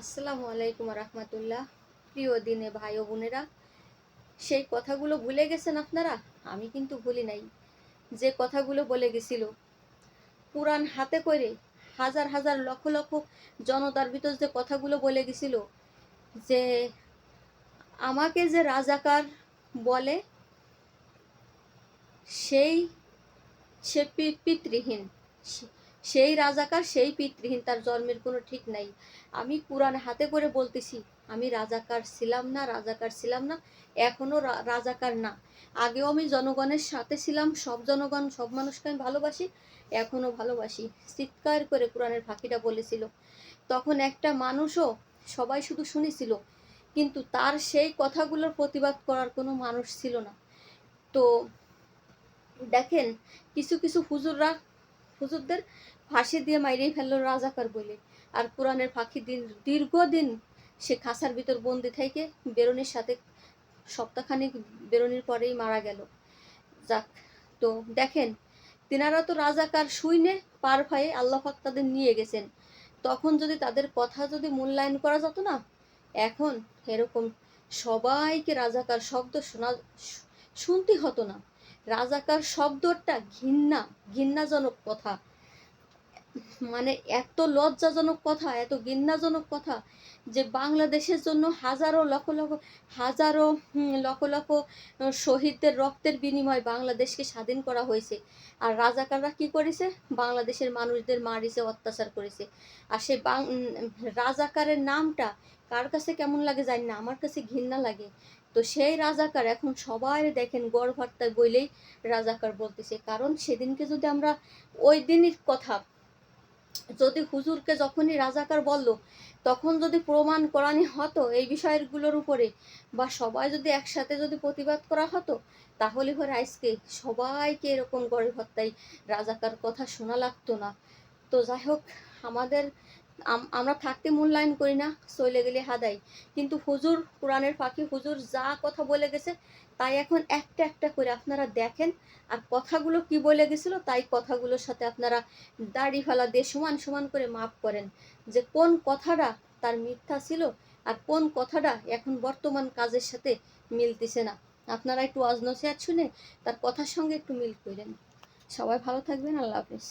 আসসালামু আলাইকুম রহমতুল্লাহ। প্রিয় দিনে ভাই ও বোনেরা, সেই কথাগুলো ভুলে গেছেন আপনারা? আমি কিন্তু ভুলি নাই। যে কথাগুলো বলে গেছিল পুরাণ হাতে করে হাজার হাজার লক্ষ লক্ষ জনতার ভিতর যে কথাগুলো বলে গেছিল, যে আমাকে যে রাজাকার বলে, সেই সে পিতৃহীন সেই রাজাকার, সেই পিতৃহীন, তার জন্মের কোনো ঠিক নাই। আমি কোরআন হাতে করে বলতেছি, আমি রাজাকার ছিলাম না, রাজাকার ছিলাম না, এখনও রা- রাজাকার না। আগেও আমি জনগণের সাথে ছিলাম, সব জনগণ, সব মানুষকে আমি ভালোবাসি, এখনও ভালোবাসি। চিৎকার করে কোরআনের ফাঁকিটা বলেছিল। তখন একটা মানুষও সবাই শুধু শুনেছিল, কিন্তু তার সেই কথাগুলোর প্রতিবাদ করার কোনো মানুষ ছিল না। তো দেখেন, কিছু কিছু হুজুররা হুজুরদের ফাঁসি দিয়ে মাইরেই ফেলল রাজাকার বলে আর কোরআনের ফাঁকি দিন, দীর্ঘদিন সে খাসার ভিতর বন্দি থেকে বেরোনির সাথে সপ্তাহখানিক বেরোনির পরেই মারা গেল। যাক, তো দেখেন, তিনারা তো রাজাকার শুইনে পার ভয়ে আল্লাহাক তাদের নিয়ে গেছেন। তখন যদি তাদের কথা যদি মূল্যায়ন করা যেত না, এখন এরকম সবাইকে রাজাকার শব্দ শোনা শুনতে হতো না। রাজাকার শব্দটা ঘৃণা ঘৃণাজনক কথা। মানে এত লজ্জাজনক কথা, এত ঘৃণাজনক কথা যে বাংলাদেশের জন্য হাজারো লক্ষ লক্ষ, হাজারো লক্ষ লক্ষ শহীদদের রক্তের বিনিময়ে বাংলাদেশকে স্বাধীন করা হয়েছে। আর রাজাকাররা কি করেছে? বাংলাদেশের মানুষদের মারিছে, অত্যাচার করেছে। আর সে রাজাকারের নামটা কার কাছে কেমন লাগে জানি না, আমার কাছে ঘৃণা লাগে। তো সেই রাজাকার এখন সবাই দেখেন গড় বইলেই রাজাকার বলতেছে। কারণ সেদিনকে যদি আমরা, ওই দিনের কথা যদি হুজুরকে যখনই রাজাকার বলল, তখন যদি প্রমাণ করানি হতো এই বিষয়গুলোর উপরে, বা সবাই যদি একসাথে যদি প্রতিবাদ করা হতো, তাহলে হয় আজকে সবাইকে এরকম গড়ে হত্যায় রাজাকার কথা শোনা লাগতো না। তো যাই হোক, আমাদের আম- আমরা থাকতে মূল্যায়ন করি না চলে গেলে হাদাই। কিন্তু হুজুর, কোরআনের পাখি হুজুর যা কথা বলে গেছে, তাই এখন একটা একটা করে আপনারা দেখেন, আর কথাগুলো কি বলে গেছিল, তাই কথাগুলোর সাথে আপনারা দাড়ি ফালা দিয়ে সমান সমান করে মাপ করেন যে কোন কথাটা তার মিথ্যা ছিল, আর কোন কথাটা এখন বর্তমান কাজের সাথে মিলতেছে না। আপনারা একটু অজনসিয়াত শুনে তার কথার সঙ্গে একটু মিল করেন। সবাই ভালো থাকবেন, আল্লাহ হাফেজ।